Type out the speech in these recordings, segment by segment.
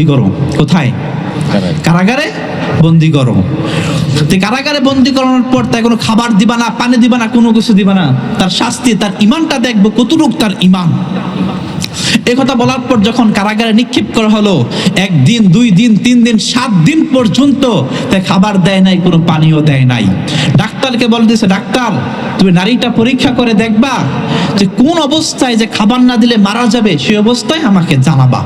বন্দি করো। কোথায়? কারাগারে। বন্দি করো। কারাগারে বন্দি করানোর পর তাই কোনো খাবার দিবা না পানি দিবা না কোনো কিছু দিবা না। তার শাস্তি তার ইমানটা দেখব কতটুক তার ইমান। এ কথা বলার পর যখন কারাগারে নিক্ষেপ করা হলো একদিন দুই দিন তিন দিন সাত দিন পর্যন্ত তাই খাবার দেয় নাই কোনো পানিও দেয় নাই। ডাক্তারকে বলে দিয়েছে ডাক্তার তুমি নারীটা পরীক্ষা করে দেখবা যে কোন অবস্থায় যে খাবার না দিলে মারা যাবে সেই অবস্থায় আমাকে জানাবা।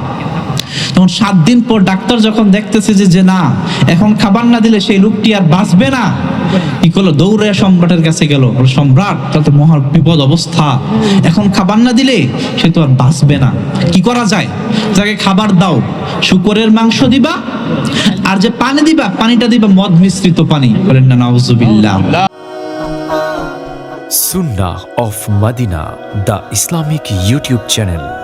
তখন সাত দিন পর ডাক্তার যখন দেখতেছে যে না এখন খাবার না দিলে সেই লোকটি আর বাঁচবে না। কি করল? দৌড়ে সম্রাটের কাছে গেল। সম্রাট তাতে মহা বিপদ অবস্থা। এখন খাবার না দিলে সে তো আর বাঁচবে না। কি করা যায়? যাকে খাবার দাও। শুকরের মাংস দিবা। আর যে পানি দিবা পানিটা দিবা মদ মিশ্রিত পানি। বলেন না নাউজুবিল্লাহ। Sunnah of Madina, the Islamic YouTube channel.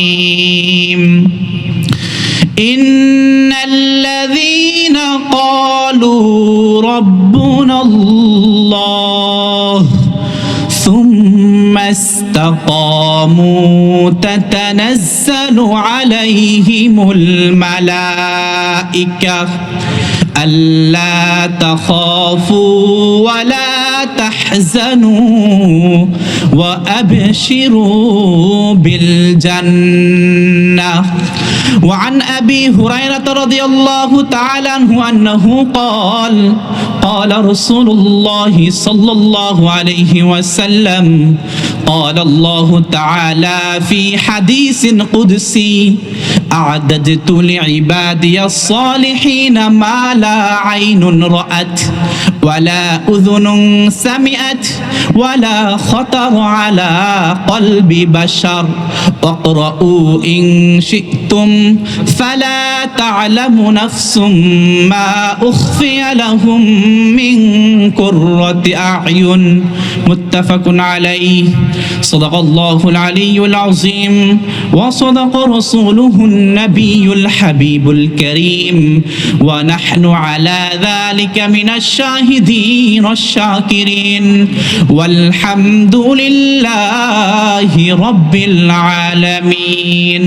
استقاموا تتنزل عليهم الملائكة ألا تخافوا ولا تحزنوا وأبشروا بالجنة وعن أبي هريرة رضي الله تعالى عنه أنه قال قال رسول الله صلى الله عليه وسلم قال الله تعالى في حديث قدسي أعددت لعبادي الصالحين ما لا عين رأت ولا أذن سمعت ولا خطر على قلب بشر. واقرؤوا إن شئتم فلا تعلم نفس ما أخفي لهم من قرة أعين. متفق عليه. صدق الله العلي العظيم وصدق رسوله النبي الحبيب الكريم ونحن على ذلك من الشاهدين الشاكرين والحمد لله رب العالمين.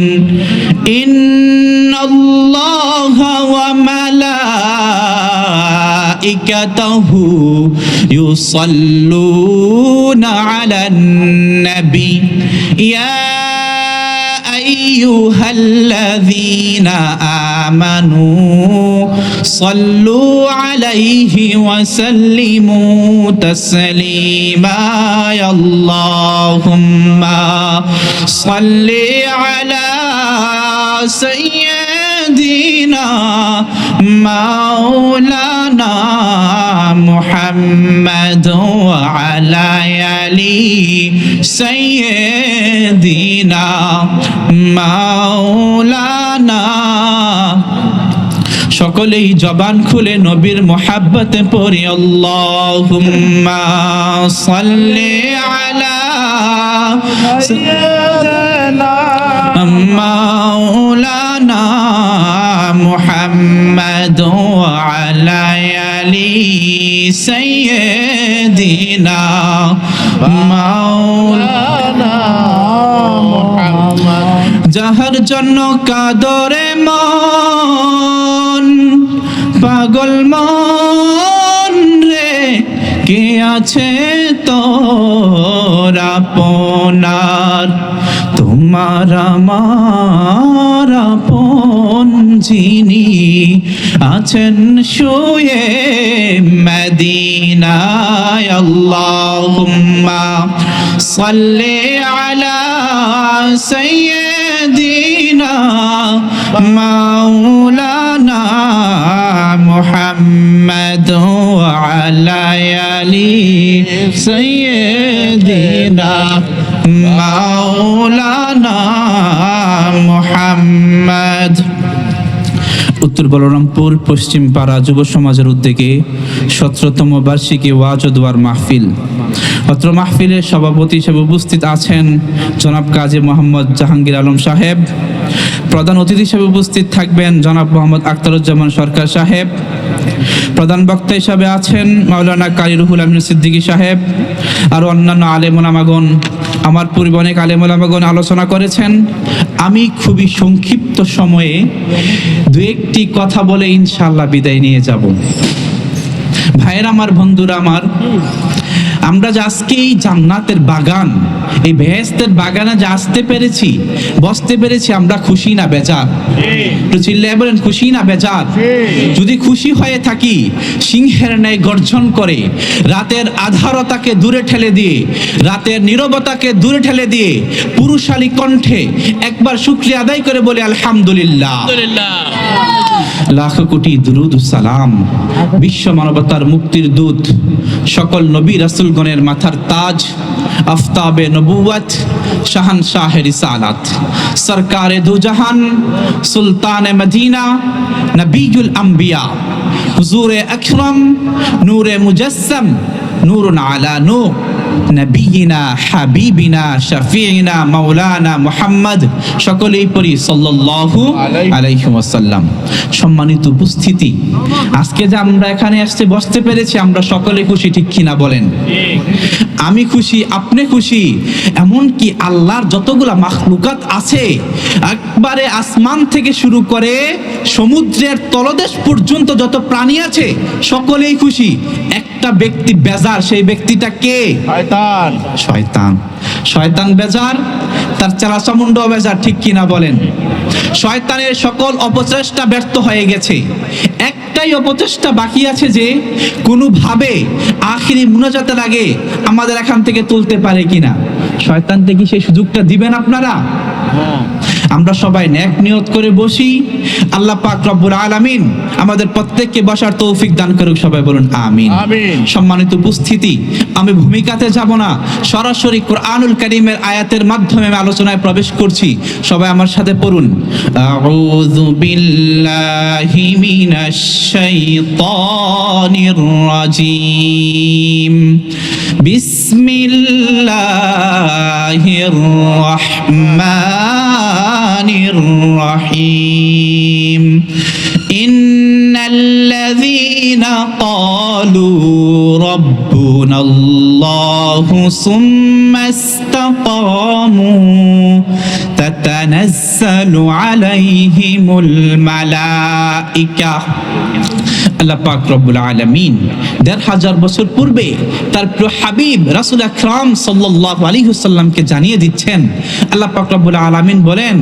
إن الله وملائكته يصلون على النبي. يا أيها الذين آمنوا صلوا عليه وسلموا تسليما. يا اللهم صل على سيدنا مولانا محمد وعلى آل سيدنا সকলেই জবান খুলে নবীর মোহাব্বতে পড়ি আল্লাহুম্মা সাল্লি আলা মাওলানা মুহাম্মদ যাহার জন্য কাদরে মন, পাগল মন রে, কে আছে তোর আপনার? তোমার আমার আপন যিনি আছেন শুয়ে মদিনায়, আল্লাহুম্মা সাল্লি আলা সাইয়্যিদিনা মাওলানা মুহাম্মদ ওয়ালা আলি সাইয়্যিদিনা মাওলানা মুহাম্মদ। উত্তর বলরামপুর, পশ্চিম পাড়া যুব সমাজের উদ্যোগে সতেরোতম বার্ষিকী ওয়াজ দোয়ার মাহফিল। অত্র মাহফিলের সভাপতি হিসেবে উপস্থিত আছেন জনাব কাজী মোহাম্মদ জাহাঙ্গীর আলম সাহেব। প্রধান অতিথি হিসেবে উপস্থিত থাকবেন জনাব মোহাম্মদ আখতারুজ্জামান সরকার সাহেব। প্রধান বক্তা হিসাবে আছেন মাওলানা কারি রুহুল আমিন সিদ্দিকী সাহেব আর অন্যান্য আলেমুলামাগণ। আমার পূর্বে অনেক আলেমুলামাগণ আলোচনা করেছেন। আমি খুবই সংক্ষিপ্ত সময়ে দু একটি কথা বলে ইনশাল্লাহ বিদায় নিয়ে যাব। ভাইয়ের, আমার বন্ধুরা, আমার আমরা যে আজকে এই জান্নাতের বাগান, এই বেহেস্তের বাগানে যে আসতে পেরেছি, বসতে পেরেছি, আমরা খুশি না, বেজার? একটু চিল্লায় বলেন, খুশি না, বেজার? যদি খুশি হয়ে থাকি, সিংহের ন্যায় গর্জন করে, রাতের আধারতাকে দূরে ঠেলে দিয়ে, রাতের নীরবতাকে দূরে ঠেলে দিয়ে পুরুষালী কণ্ঠে একবার শুক্রিয়া আদায় করে বলে আলহামদুলিল্লাহ। লাখ কোটি দুরুদ সালাম। বিশ্ব মানবতার মুক্তির দূত, সকল নবী রাসূলগণের মাথার তাজ, আফতাবে নবুয়ত শাহান শাহের সালাত সরকারে দু সুলতানে মদিনা নবীজুল আম্বিয়া। হুজুরে আকরম, নূরে মুজাসসাম, নূরুন আলা নূর। আজকে যে আমরা এখানে আসতে বসতে পেরেছি, আমরা সকলে খুশি, ঠিক কিনা বলেন? আমি খুশি, আপনি খুশি? এমন কি আল্লাহর যতগুলা মাখলুকাত আছে, একবারে আসমান থেকে শুরু করে সমুদ্রের তলদেশ পর্যন্ত যত প্রাণী আছে, সকলেই খুশি। একটা ব্যক্তি বেজার, সেই ব্যক্তিটা কে? শয়তান। শয়তান। শয়তান বেজার, তার চালাচামুন্ড বেজার, ঠিক কিনা বলেন? শয়তানের সকল অপচেষ্টা ব্যর্থ হয়ে গেছে। একটাই অপচেষ্টা বাকি আছে যে, কোনোভাবে আখিরি মুনাজাতের আগে আমাদের এখান থেকে তুলতে পারে কিনা। শয়তান থেকে সেই সুযোগটা দিবেন আপনারা? আমরা সবাই ন্যাক নিয়ত করে বসি। আল্লাহ পাক রব্বুল আলামিন আমাদের প্রত্যেককে বসার তৌফিক দান করুক সবাই বলুন আমিন। আমিন। সম্মানিত উপস্থিতি আমি ভূমিকাতে যাব না সরাসরি কোরআনুল কারীমের আয়াতের মাধ্যমে আমি আলোচনায় প্রবেশ করছি। সবাই আমার সাথে পড়ুন। আউযু বিল্লাহি মিনাশ শাইতানির রাজিম। বিসমিল্লাহির রহমানির الرحيم. إن الذين قالوا ربنا الله ثم استقاموا تتنزل عليهم الملائكة. আল্লাহ পাক রব্বুল আলামিন দেড় হাজার বছর পূর্বে তার প্রিয় হাবিব রাসূল আকরাম সাল্লাল্লাহু আলাইহি ওয়াসাল্লামকে জানিয়ে দিচ্ছেন। আল্লাহ পাক রব্বুল আলামিন বলেন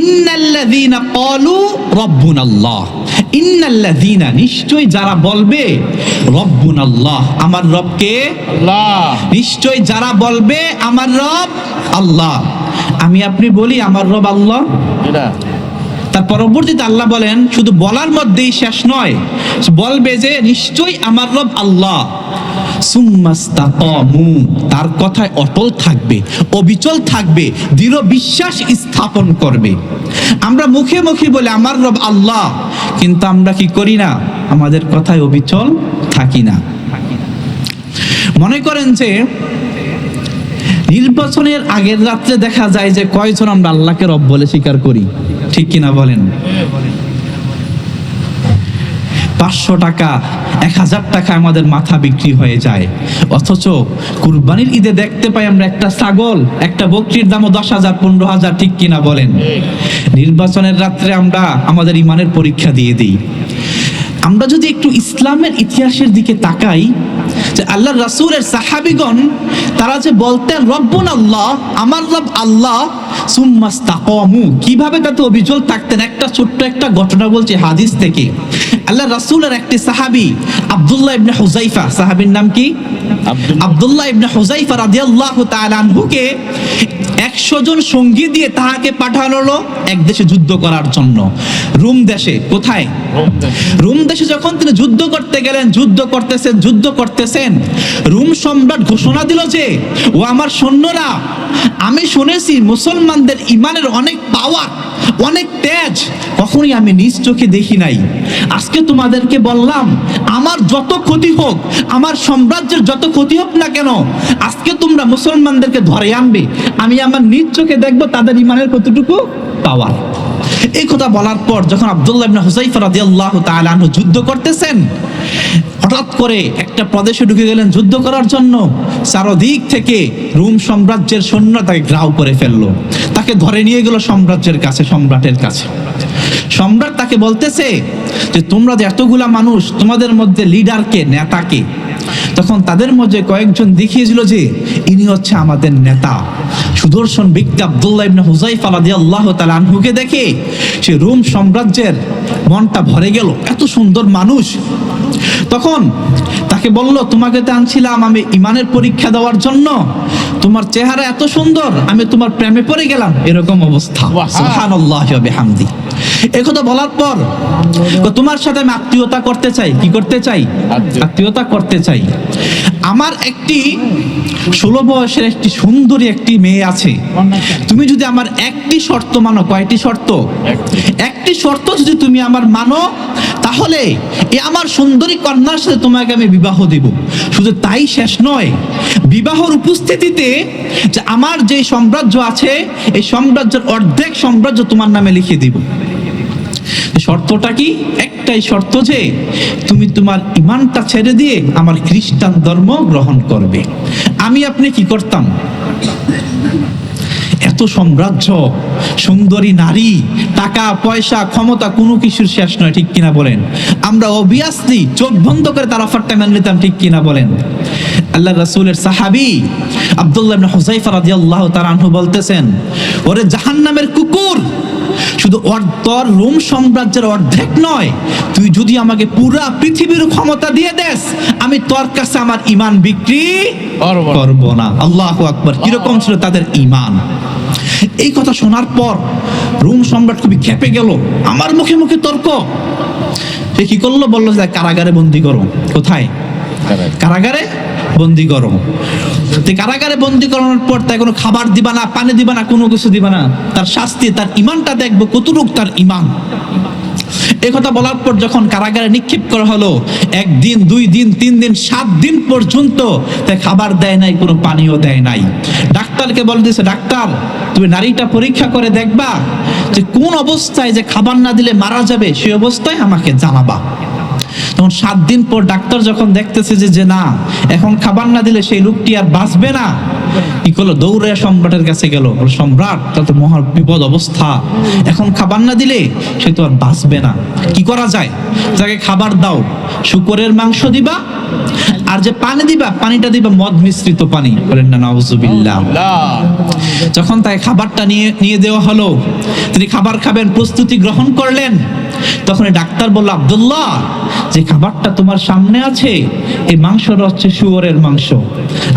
ইন্নাল্লাযীনা ক্বালু রাব্বুনাল্লাহ। ইন্নাল্লাযীনা নিশ্চয় যারা বলবে রব্বুনাল্লাহ আমার রবকে আল্লাহ। নিশ্চয় যারা বলবে আমার রব আল্লাহ। আমি আপনি বলি আমার রব আল্লাহ? এটা। তার পরবর্তীতে আল্লাহ বলেন, শুধু বলার মধ্যেই শেষ নয়, বলবে যে নিশ্চয়ই আমার রব আল্লাহ। তার কথায় অটল থাকবে, অবিচল থাকবে, দৃঢ় বিশ্বাস স্থাপন করবে। আমরা মুখে মুখে বলে, আমার রব আল্লাহ। কিন্তু আমরা কি করি না? আমাদের কথায় অবিচল থাকি না। মনে করেন যে, নির্বাচনের আগের রাত্রে দেখা যায় যে কয়জন আমরা আল্লাহকে রব বলে স্বীকার করি? ঠিক কিনা বলেন? পাঁচশো টাকা, এক হাজার টাকা আমাদের মাথা বিক্রি হয়ে যায়। অথচ কুরবানির ঈদে দেখতে পাই আমরা একটা ছাগল, একটা বকরির দামও দশ হাজার, পনেরো হাজার, ঠিক কিনা বলেন? নির্বাচনের রাত্রে আমরা আমাদের ইমানের পরীক্ষা দিয়ে দিই। আমরা যদি একটু ইসলামের ইতিহাসের দিকে তাকাই আল্লাহ রাসুলের সাহাবিগণ তারা যে বলতেন রব্বুন আল্লাহ আমার রব আল্লাহ সুম্মাস্তাকমু কীভাবে তাতে অবিচল থাকতেন? একটা ছোট্ট একটা ঘটনা বলছে হাদিস থেকে। আল্লাহ রাসুলের একটি সাহাবি আব্দুল্লাহ ইবনে হুজাইফা সাহাবির নাম কি? আবদুল্লাহ ইবনে হুজাইফা রাদিয়াল্লাহু তাআলা আনহুকে একশো জন সঙ্গী দিয়ে তাহাকে পাঠানো হলো এক দেশে যুদ্ধ করার জন্য। রোম দেশে কোথায়? রোম দেশে। যখন তিনি যুদ্ধ করতে গেলেন যুদ্ধ করতেছেন যুদ্ধ করতেছেন রোম সম্রাট ঘোষণা দিল যে ও আমার সৈন্যরা আমি শুনেছি মুসলমানদের ইমানের অনেক পাওয়ার অনেক তেজ কখনোই আমি নিজ চোখে দেখি নাই। আজকে তোমাদেরকে বললাম আমার যত ক্ষতি হোক আমার সাম্রাজ্যের যত ক্ষতি হোক না কেন আজকে তোমরা মুসলমানদেরকে ধরে আনবে। আমি আমার নিজ চোখে দেখব তাদের ইমানের কতটুকু পাওয়ার এই কথা বলার পর যখন আবদুল্লাহ ইবনে হুজাইফা রাদিয়াল্লাহু তাআলা আনহু যুদ্ধ করতেছেন, হঠাৎ করে একটা প্রদেশে ঢুকে গেলেন যুদ্ধ করার জন্য। চারদিক থেকে রোম সাম্রাজ্যের সৈন্য তাকে গ্রাও করে ফেলল। তাকে ধরে নিয়ে গেল সাম্রাজ্যের কাছে, সম্রাটের কাছে। সম্রাট তাকে বলতেছে যে, তোমরা যে এতগুলা মানুষ, তোমাদের মধ্যে লিডারকে নেতাকে তখন তাদের মধ্যে কয়েকজন দেখিয়েছিল যে, ইনি হচ্ছে আমাদের নেতা। সুদর্শন ব্যক্তি আবদুল্লাহ ইবনে হুজাইফা রাদিয়াল্লাহু তাআলা আনহুকে দেখে সে রোম সাম্রাজ্যের মনটা ভরে গেল। এত সুন্দর মানুষ। তখন তাকে বলল তোমাকে তো আনছিলাম আমি ইমানের পরীক্ষা দেওয়ার জন্য। তোমার চেহারা এত সুন্দর আমি তোমার প্রেমে পড়ে গেলাম। এরকম অবস্থা। বাহ। সুবহানাল্লাহি ওয়া বিহামদি। এই কথা বলার পর তোমার সাথে আমি আত্মীয়তা করতে চাই। কি করতে চাই? আত্মীয়তা। করতে চাই। আমার একটি ষোলো বয়সের একটি সুন্দরী একটি মেয়ে আছে। তুমি যদি আমার একটি শর্ত মানো কয়টি শর্ত। একটি। শর্ত যদি তুমি আমার মানো তাহলে এ আমার সুন্দরী কন্যার সাথে তোমাকে আমি বিবাহ দেব। শুধু তাই শেষ নয় বিবাহর উপস্থিতিতে যে আমার যে সাম্রাজ্য আছে এই সাম্রাজ্যের অর্ধেক সাম্রাজ্য তোমার নামে লিখে দিব। শর্তটা কি? একটাই শর্ত যে তুমি তোমার ইমানটা ছেড়ে দিয়ে আমার খ্রিস্টান ধর্ম গ্রহণ করবে। আমি আপনি কি করতাম? এত সাম্রাজ্য, সুন্দরী নারী, টাকা, পয়সা, ক্ষমতা কোনো কিছুর শেষ নয়, ঠিক কিনা বলেন? আমরা অবিয়াসলি চোখ বন্ধ করে তার অফারটা মেনে নিতাম, ঠিক কিনা বলেন? আল্লাহ রাসূলের সাহাবী আব্দুল্লাহ ইবনে হুযায়ফা রাদিয়াল্লাহু তাআলা আনহু বলতেছেন, ওরে জাহান্নামের কুকুর শুধু অর- তোর রোম সাম্রাজ্যের অর্ধেক নয় তুই যদি আমাকে পুরা পৃথিবীর ক্ষমতা দিয়ে দেস আমি তোর কাছে আমার ইমান বিক্রি করব না। করব না। আল্লাহু আকবার। কীরকম ছিল তাদের ইমান এই কথা শোনার পর রোম সম্রাট খুবই খেপে গেল। আমার মুখে মুখে তর্ক। সে কি করল? বলল যে কারাগারে বন্দি করো। কোথায়? কারাগারে? বন্দি করো তো কারাগারে বন্দি করানোর পর তাই কোনো খাবার দিবা না, পানি দিবা না, কোনো কিছু দিবা না, তার শাস্তি, তার ইমানটা দেখব কতটুক তার ইমান। এই কথা বলার পর যখন কারাগারে নিক্ষেপ করা হলো, একদিন, দুই দিন, তিন দিন, সাত দিন পর্যন্ত তাই খাবার দেয় নাই, কোনো পানিও দেয় নাই। ডাক্তারকে বলে দিয়েছে ডাক্তার, তুমি নারীটা পরীক্ষা করে দেখবা যে কোন অবস্থায় যে খাবার না দিলে মারা যাবে সেই অবস্থায় আমাকে জানাবা। তখন সাত দিন পর ডাক্তার যখন দেখতেছে যে যে না, এখন খাবার না দিলে সেই লোকটি আর বাঁচবে না। কি করল? দৌড়ে সম্রাটের কাছে গেল। সম্রাট সম্রাট তো মহা বিপদ অবস্থা। এখন খাবার না দিলে সে তো আর বাঁচবে না। কি করা যায়? যাকে খাবার দাও, শুকরের মাংস দিবা আর যে পানি দিবা পানিটা দিবা মদ মিশ্রিত পানি। বলেন না নাউজুবিল্লাহ। যখন তাকে খাবারটা নিয়ে নিয়ে দেওয়া হলো তিনি খাবার খাবেন প্রস্তুতি গ্রহণ করলেন তখন ডাক্তার বলল আব্দুল্লাহ যে খাবারটা তোমার সামনে আছে এই মাংসটা হচ্ছে শুয়োরের মাংস।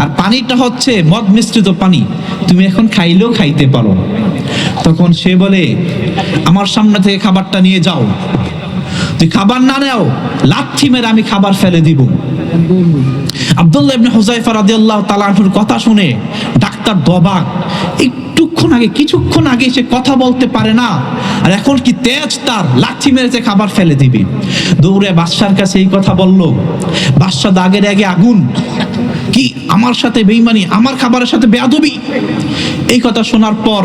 আর পানিটা হচ্ছে মদ মিশ্রিত পানি। তুমি এখন খাইলেও খাইতে পারো। তখন সে বলে আমার সামনে থেকে খাবারটা নিয়ে যাও। তুই খাবার না নেও লাথি মেরে আমি খাবার ফেলে দিব। আব্দুল্লাহ ইবনে হুজাইফা রাদিয়াল্লাহু তাআলা আনহুর কথা শুনে ডাক্তার দবাক, একটুক্ষণ আগে, কিছুক্ষণ আগে সে কথা বলতে পারে না, আর এখন কি তেজ তার? লাঠি মেরেছে, খাবার ফেলে দিবে। দৌড়ে বাদশার কাছে এই কথা বলল বাদশাহ দাগের আগে আগুন, কি আমার সাথে বেইমানি আমার খাবারের সাথে বেয়াদবি? এই কথা শোনার পর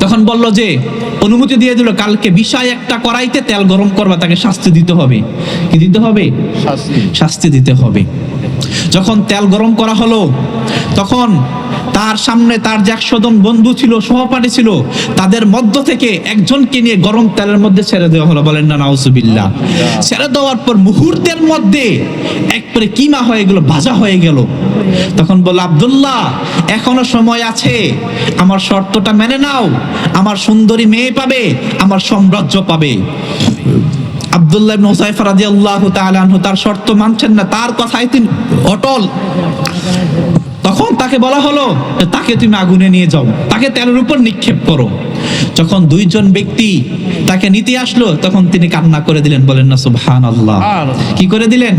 তখন বলল যে অনুমতি দিয়ে দিল কালকে বিষয় একটা করাইতে তেল গরম করবা তাকে শাস্তি দিতে হবে। কি দিতে হবে? শাস্তি। শাস্তি দিতে হবে। যখন তেল গরম করা হলো তখন তার সামনে তার যে একশো জন বন্ধু ছিল, সহপাঠী ছিল, তাদের মধ্য থেকে একজনকে নিয়ে গরম তেলের মধ্যে ছেড়ে দেওয়া হলো। বলেন না, নাউজুবিল্লাহ। ছেড়ে দেওয়ার পর মুহূর্তের মধ্যে একবারে কিমা হয়ে গেল, ভাজা হয়ে গেল। তখন বলল, আব্দুল্লাহ, এখনও সময় আছে। আমার শর্তটা মেনে নাও। আমার সুন্দরী মেয়ে পাবে, আমার সাম্রাজ্য পাবে। আব্দুল্লাহ ইবনে হুসাইফা রাদিয়াল্লাহু তাআলা আনহু তার শর্ত মানছেন না। তার কথাই তিনি অটল। তখন তাকে বলা হলো তাকে তুমি আগুনে নিয়ে যাও। তাকে তেলের উপর নিক্ষেপ করো। যখন দুইজন ব্যক্তি তাকে নিতে আসলো তখন তিনি কান্না করে দিলেন বলেন না সুবহান আল্লাহ কি করে দিলেন?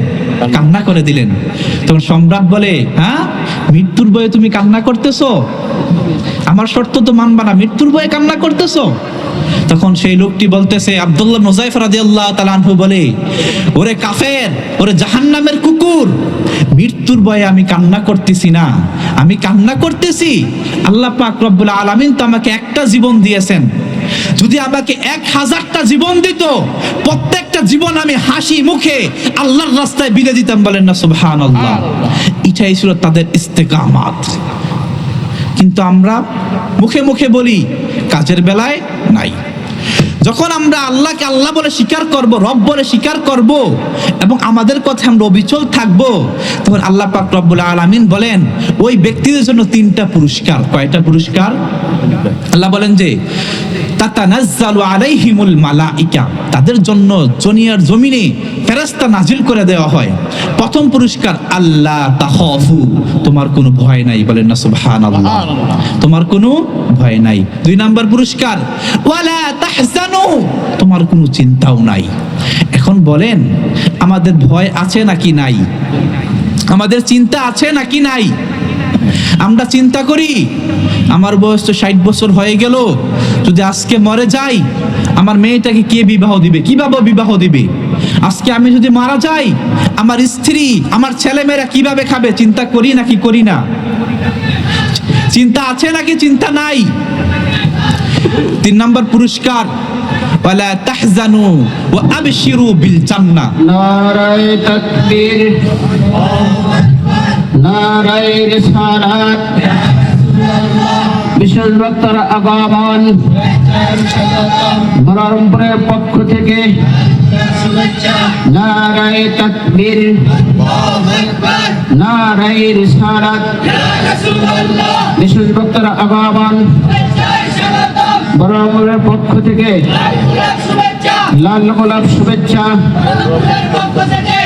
কান্না করে দিলেন। তখন সম্রাট বলে হ্যাঁ মৃত্যুর বয়ে তুমি কান্না করতেছো? আমার শর্ত তো মানবা না মৃত্যুর বয়ে কান্না করতেছো? তখন সেই লোকটি বলতেছে আব্দুল্লাহ মুজাইফ রাদিয়াল্লাহু তাআলা আনহু বলে ওরে কাফের ওরে জাহান্নামের কুকুর মৃত্যুর ভয়ে আমি কান্না করতেছি না। আমি কান্না করতেছি। আল্লাহ পাক রব্বুল আলামিন তো আমাকে একটা জীবন দিয়েছেন। যদি আমাকে এক হাজারটা জীবন দিত, প্রত্যেকটা জীবন আমি হাসি মুখে আল্লাহর রাস্তায় বিদে দিতাম, বলেন না, সুবহানাল্লাহ। এটাই ছিল তাদের ইস্তেকামাত। কিন্তু আমরা মুখে মুখে বলি, কাজের বেলায় নাই। যখন আমরা আল্লাহকে আল্লাহ বলে স্বীকার করব, রব বলে স্বীকার করব এবং আমাদের কথা আমরা অবিচল থাকব, তখন আল্লাহ পাক রব্বুল আলামিন বলেন, ওই ব্যক্তিদের জন্য তিনটা পুরস্কার। কয়টা পুরস্কার? আল্লাহ বলেন যে তাতানাজ্জালু আলাইহিমুল মালাইকা। তাদের জন্য জনিয়ার জমিনে ফেরেশতা নাজিল করে দেওয়া হয়। প্রথম পুরস্কার আল্লাহ তাখাফু। তোমার কোনো ভয় নাই বলেন না সুবহানাল্লাহ। তোমার কোনো ভয় নাই। দুই নাম্বার পুরস্কার ওয়ালা তাহজানু। তোমার কোনো চিন্তাও নাই। এখন বলেন আমাদের ভয় আছে নাকি নাই? আমাদের চিন্তা আছে নাকি নাই? আমরা চিন্তা করি, আমার বয়স তো ষাট বছর হয়ে গেল, যদি আজকে মরে যাই, আমার মেয়েটাকে কে বিবাহ দিবে? কীভাবে বিবাহ দিবে? আজকে আমি যদি মারা যাই, আমার স্ত্রী, আমার ছেলেমেয়েরা কীভাবে খাবে? চিন্তা করি নাকি করি না? চিন্তা আছে নাকি? চিন্তা নাই। তিন নম্বর পুরস্কার, ওয়ালা তাহজানু ওয়া আবশিরু বিল জান্নাহ। নারায় তকবীর নারায় বিশেষ বক্তার আগমন। বহরমপুরের পক্ষ থেকে নারায় তকবীর। নারায় রিসালাত বিশেষ বক্তার আগমন। বহরমপুরের পক্ষ থেকে লাল গোলাপ শুভেচ্ছা।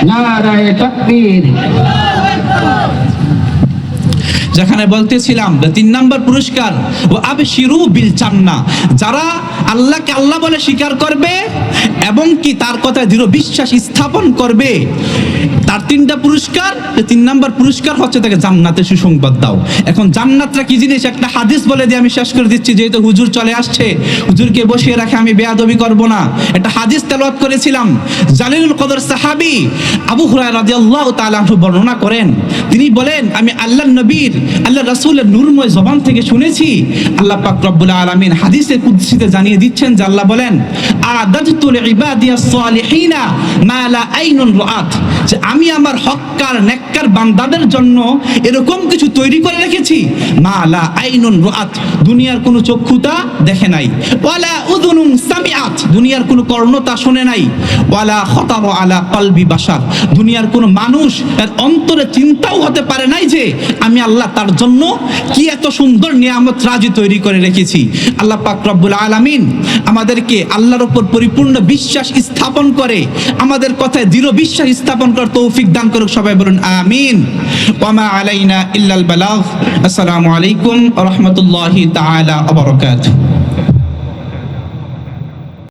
নারায় তকবীর। যেখানে বলতেছিলাম তিন নম্বর পুরস্কার, ও আবশিরু বিল জান্নাহ। যারা আল্লাহকে আল্লাহ বলে স্বীকার করবে এবং কি তার কথায় দৃঢ় বিশ্বাস স্থাপন করবে, তার তিনটা পুরস্কার তিন নম্বর পুরস্কার হচ্ছে তাকে জান্নাতের সুসংবাদ দাও। এখন জান্নাতটা কি জিনিস? একটা হাদিস বলে দিয়ে আমি শেষ করে দিচ্ছি, যেহেতু হুজুর চলে আসছে, হুজুরকে বসিয়ে রাখে আমি বেয়াদবি করব না। একটা হাদিস তেলাওয়াত করেছিলাম, জালিলুল কদর সাহাবী আবু হুরায়রা রাদিয়াল্লাহু তাআলা বর্ণনা করেন। তিনি বলেন, আমি আল্লাহ নবীর আল্লাহ রাসূলের নূরময় জবান থেকে শুনেছি, আল্লাহ পাক রব্বুল আলামিন হাদিসে কুদসিতে জানিয়ে দিচ্ছেন যে আল্লাহ বলেন আদাতু লিইবাদিয়াস সালিহিনা মা আইনুন রাআত। যে আমি আমার হক্কার, নেককার বান্দাদের জন্য এরকম কিছু তৈরি করে রেখেছি, মা লা আইনুন রাআত। দুনিয়ার কোনো চক্ষুতা দেখে নাই। ওয়ালা উযুনুন সামিআত। দুনিয়ার কোনো কর্ণতা শুনে নাই। ওয়ালা খতার আলা কলবি বাশার। দুনিয়ার কোনো মানুষ এর অন্তরে চিন্তাও হতে পারে নাই যে, আমি আল্লাহ তার জন্য কি এত সুন্দর নিয়ামত রাজি তৈরি করে রেখেছি। আল্লাহ পাক রব্বুল আলামিন আমাদেরকে আল্লাহর উপর পরিপূর্ণ বিশ্বাস স্থাপন করে আমাদের কথায় দৃঢ় বিশ্বাস স্থাপন করার তৌফিক দান করুক সবাই বলুন, আমিন। ওয়ামা আলাইনা ইল্লাল বালাগ। আসসালামু আলাইকুম ওয়া রাহমাতুল্লাহি তাআলা ওয়া বারাকাতুহু।